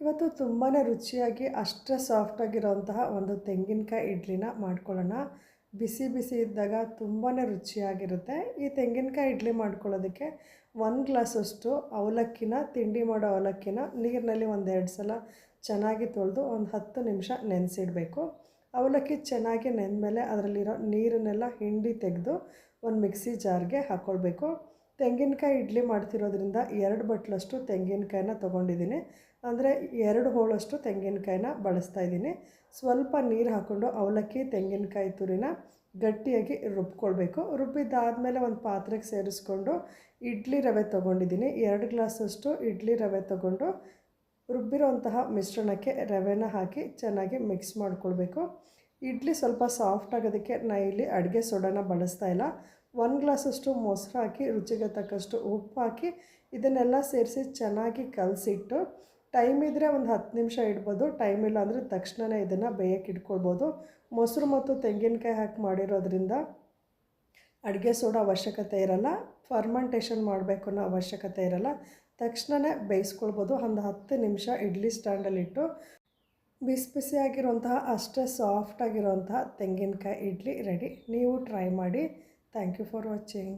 ಇವತ್ತು ತುಂಬಾ ರುಚಿಯಾಗಿ, ಅಷ್ಟೇ ಸಾಫ್ಟಾಗಿರೋಂತಹ ಒಂದು ತೆಂಗಿನಕಾಯಿ ಇಡ್ಲಿನ ಮಾಡ್ಕೊಳ್ಳೋಣ. ಬಿಸಿ ಬಿಸಿ ಇದ್ದಾಗ ತುಂಬಾ ರುಚಿಯಾಗಿರುತ್ತೆ. ಈ ತೆಂಗಿನಕಾಯಿ ಇಡ್ಲಿ ಮಾಡ್ಕೊಳ್ಳೋದಕ್ಕೆ ಒಂದು ಗ್ಲಾಸಷ್ಟು ಅವಲಕ್ಕಿನ, ತಿಂಡಿ ಮಾಡೋ ಅವಲಕ್ಕಿನ ನೀರಿನಲ್ಲಿ ಒಂದೆರಡು ಸಲ ಚೆನ್ನಾಗಿ ತೊಳೆದು ಒಂದು ಹತ್ತು ನಿಮಿಷ ನೆನೆಸಿಡಬೇಕು. ಅವಲಕ್ಕಿ ಚೆನ್ನಾಗಿ ನೆಂದಮೇಲೆ ಅದರಲ್ಲಿರೋ ನೀರನ್ನೆಲ್ಲ ಹಿಂಡಿ ತೆಗೆದು ಒಂದು ಮಿಕ್ಸಿ ಜಾರ್ಗೆ ಹಾಕ್ಕೊಳ್ಬೇಕು ತೆಂಗಿನಕಾಯಿ ಇಡ್ಲಿ ಮಾಡ್ತಿರೋದ್ರಿಂದ ಎರಡು ಬಟ್ಲಷ್ಟು ತೆಂಗಿನಕಾಯಿನ ತೊಗೊಂಡಿದ್ದೀನಿ. ಅಂದರೆ ಎರಡು ಹೋಳಷ್ಟು ತೆಂಗಿನಕಾಯಿನ ಬಳಸ್ತಾ ಇದ್ದೀನಿ. ಸ್ವಲ್ಪ ನೀರು ಹಾಕ್ಕೊಂಡು ಅವಲಕ್ಕಿ, ತೆಂಗಿನಕಾಯಿ ತುರಿನ ಗಟ್ಟಿಯಾಗಿ ರುಬ್ಕೊಳ್ಬೇಕು. ರುಬ್ಬಿದ್ದಾದಮೇಲೆ ಒಂದು ಪಾತ್ರೆಗೆ ಸೇರಿಸ್ಕೊಂಡು ಇಡ್ಲಿ ರವೆ ತೊಗೊಂಡಿದ್ದೀನಿ. ಎರಡು ಗ್ಲಾಸಷ್ಟು ಇಡ್ಲಿ ರವೆ ತೊಗೊಂಡು ರುಬ್ಬಿರೋಂತಹ ಮಿಶ್ರಣಕ್ಕೆ ರವೆನ ಹಾಕಿ ಚೆನ್ನಾಗಿ ಮಿಕ್ಸ್ ಮಾಡ್ಕೊಳ್ಬೇಕು. ಇಡ್ಲಿ ಸ್ವಲ್ಪ ಸಾಫ್ಟ್ ಆಗೋದಕ್ಕೆ ನಾ ಇಲ್ಲಿ ಅಡುಗೆ ಸೋಡಾನ ಬಳಸ್ತಾ ಇಲ್ಲ. ಒಂದು ಗ್ಲಾಸಷ್ಟು ಮೊಸರು ಹಾಕಿ, ರುಚಿಗೆ ತಕ್ಕಷ್ಟು ಉಪ್ಪು ಹಾಕಿ, ಇದನ್ನೆಲ್ಲ ಸೇರಿಸಿ ಚೆನ್ನಾಗಿ ಕಲಸಿಟ್ಟು ಟೈಮ್ ಇದ್ದರೆ ಒಂದು ಹತ್ತು ನಿಮಿಷ ಇಡ್ಬೋದು ಟೈಮ್ ಇಲ್ಲ ಅಂದರೆ ತಕ್ಷಣವೇ ಇದನ್ನು ಬೇಯಕ್ಕೆ ಇಟ್ಕೊಳ್ಬೋದು. ಮೊಸರು ಮತ್ತು ತೆಂಗಿನಕಾಯಿ ಹಾಕಿ ಮಾಡಿರೋದ್ರಿಂದ ಅಡುಗೆ ಸೋಡಾ ಅವಶ್ಯಕತೆ ಇರಲ್ಲ ಫರ್ಮೆಂಟೇಷನ್ ಮಾಡಬೇಕು ಅನ್ನೋ ಅವಶ್ಯಕತೆ ಇರಲ್ಲ ತಕ್ಷಣವೇ ಬೇಯಿಸ್ಕೊಳ್ಬೋದು. ಒಂದು ಹತ್ತು ನಿಮಿಷ ಇಡ್ಲಿ ಸ್ಟ್ಯಾಂಡಲ್ಲಿಟ್ಟು ಬಿಸಿ ಬಿಸಿಯಾಗಿರುವಂತಹ ಅಷ್ಟೇ ಸಾಫ್ಟಾಗಿರುವಂತಹ ತೆಂಗಿನಕಾಯಿ ಇಡ್ಲಿ ರೆಡಿ ನೀವು ಟ್ರೈ ಮಾಡಿ. Thank you for watching